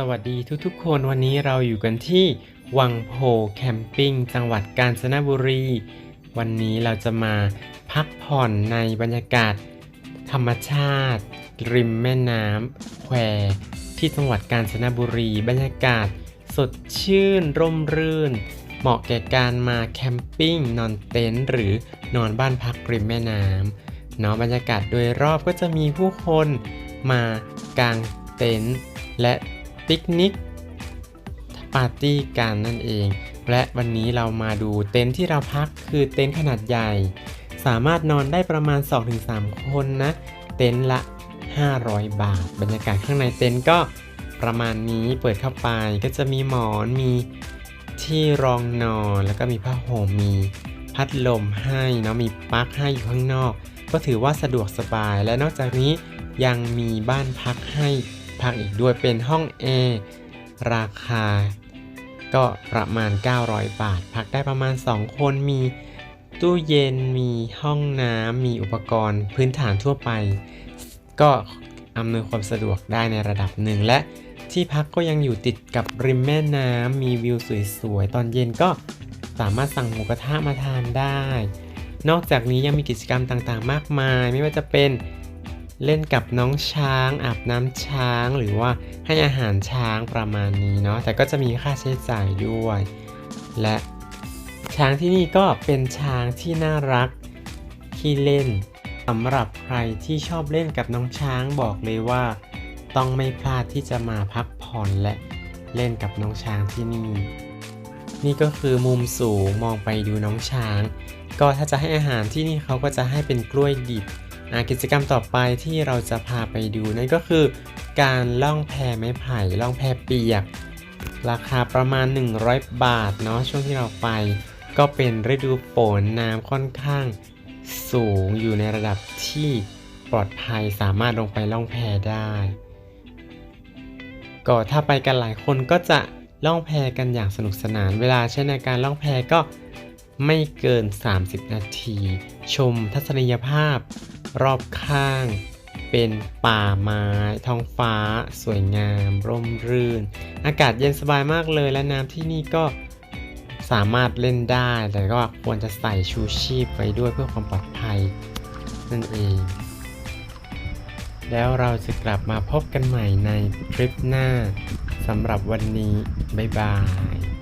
สวัสดีทุกๆ คนวันนี้เราอยู่กันที่ วังโพแคมปิ้งจังหวัดกาญจนบุรี วันนี้เราจะมาพักผ่อนในบรรยากาศ ธรรมชาติ ริมแม่น้ำแควที่จังหวัดกาญจนบุรี บรรยากาศ สดชื่น ร่มรื่น เหมาะแก่การมาแคมปิ้งนอนเต็นท์หรือนอนบ้านพักริมแม่น้ำเนาะบรรยากาศโดยรอบก็จะมีผู้คนมากางเต็นท์และ ปิกนิกปาร์ตี้กันนั่นเอง และวันนี้เรามาดูเต็นท์ที่เราพักคือเต็นท์ขนาดใหญ่ สามารถนอนได้ประมาณ 2-3 คนนะ เต็นท์ละ 500 บาท บรรยากาศข้างในเต็นท์ก็ประมาณนี้เปิดเข้าไปก็จะมีหมอนมีที่รองนอนแล้วก็มีผ้าห่มมีพัดลมให้เนาะมีปลั๊กให้อยู่ข้างนอก ก็ถือว่าสะดวกสบายและนอกจากนี้ยังมีบ้านพักให้ พักอีกด้วยเป็นห้องแอร์ราคา ก็ประมาณ 900 บาท พักได้ประมาณ 2 คนมีตู้เย็นมีห้องน้ำมีอุปกรณ์พื้นฐานทั่วไป ก็อำนวยความสะดวกได้ในระดับหนึ่งและที่พักก็ยังอยู่ติดกับริมแม่น้ำมีวิวสวยๆ ตอนเย็นก็สามารถสั่งหมูกระทะมาทานได้ นอกจากนี้ยังมีกิจกรรมต่างๆ มากมาย ไม่ว่าจะเป็น เล่นกับน้องช้างอาบน้ำช้าง หรือว่าให้อาหารช้างประมาณนี้เนาะแต่ก็จะมีค่าใช้จ่ายด้วย และช้างที่นี่ก็เป็นช้างที่น่ารักที่เล่นสำหรับใครที่ชอบเล่นกับน้องช้างบอกเลยว่า ต้องไม่พลาดที่จะมาพักผ่อนและเล่นกับน้องช้างที่นี่ นี่ก็คือมุมสูงมองไปดูน้องช้าง ก็ถ้าจะให้อาหารที่นี่เขาก็จะให้เป็นกล้วยดิบ กิจกรรมต่อไปที่เราจะพาไปดูนั่นก็คือ การล่องแพไม้ไผ่ล่องแพเปียก ราคาประมาณ 100 บาทเนาะช่วงที่เราไป ก็เป็นฤดูฝนน้ำค่อนข้างสูงอยู่ในระดับที่ปลอดภัยสามารถลงไปล่องแพได้ก็ถ้าไปกันหลายคนก็จะล่องแพกันอย่างสนุกสนาน เวลาใช้ในการล่องแพก็ไม่เกิน 30 นาที ชมทัศนียภาพ รอบข้าง เป็นป่าไม้ ท้องฟ้า สวยงาม ร่มรื่น อากาศเย็นสบายมากเลยและน้ำที่นี่ก็สามารถเล่นได้ แต่ก็ควรจะใส่ชูชีพไว้ด้วยเพื่อความปลอดภัยนั่นเอง แล้วเราจะกลับมาพบกันใหม่ในทริปหน้าสำหรับวันนี้ บ๊ายบาย